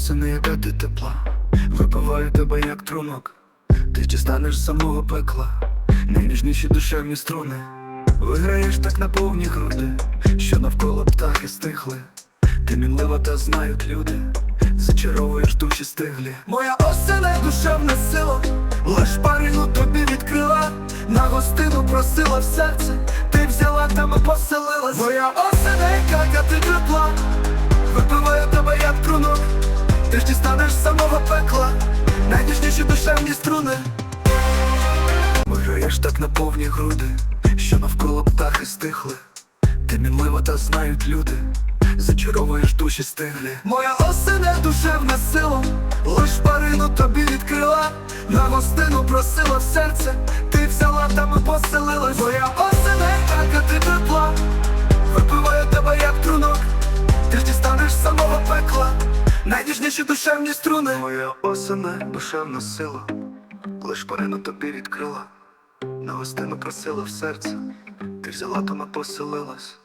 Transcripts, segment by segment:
осени, яка ти тепла, випиваю тебе як трунок, ти дістанеш з самого пекла, найніжніші душевні струни, виграєш так на повні груди, що навколо птахи стихли, ти мінлива та знають люди, зачаровуєш душі стиглі. Моя осена душевна сила, лиш парину тобі відкрила, на гостину просила в серце, ти взяла там і поселилась. Моя Найніжніші душевні струни. Виграєш так на повні груди Що навколо птахи стихли. Ти мінлива та знають люди Зачаровуєш душі стиглі. Моя осене душевна сила Лиш парину тобі відкрила На гостину просила серце Найніжніші душевні струни. Моя осена, душевна сила. Лиш парину тобі відкрила. На гостину просила в серце. Ти взяла там і поселилась.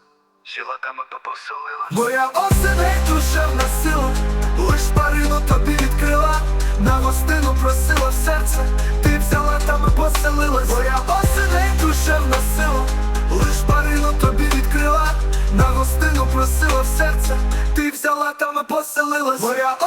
Сіла там і поселилась. Моя осена, душевна сила. Лиш парину тобі відкрила. На гостину просила в серце. Ти взяла там і поселилась. Моя осена, душевна сила. Лиш парину тобі відкрила. На гостину просила в серце. Ти взяла там і поселилась. Моя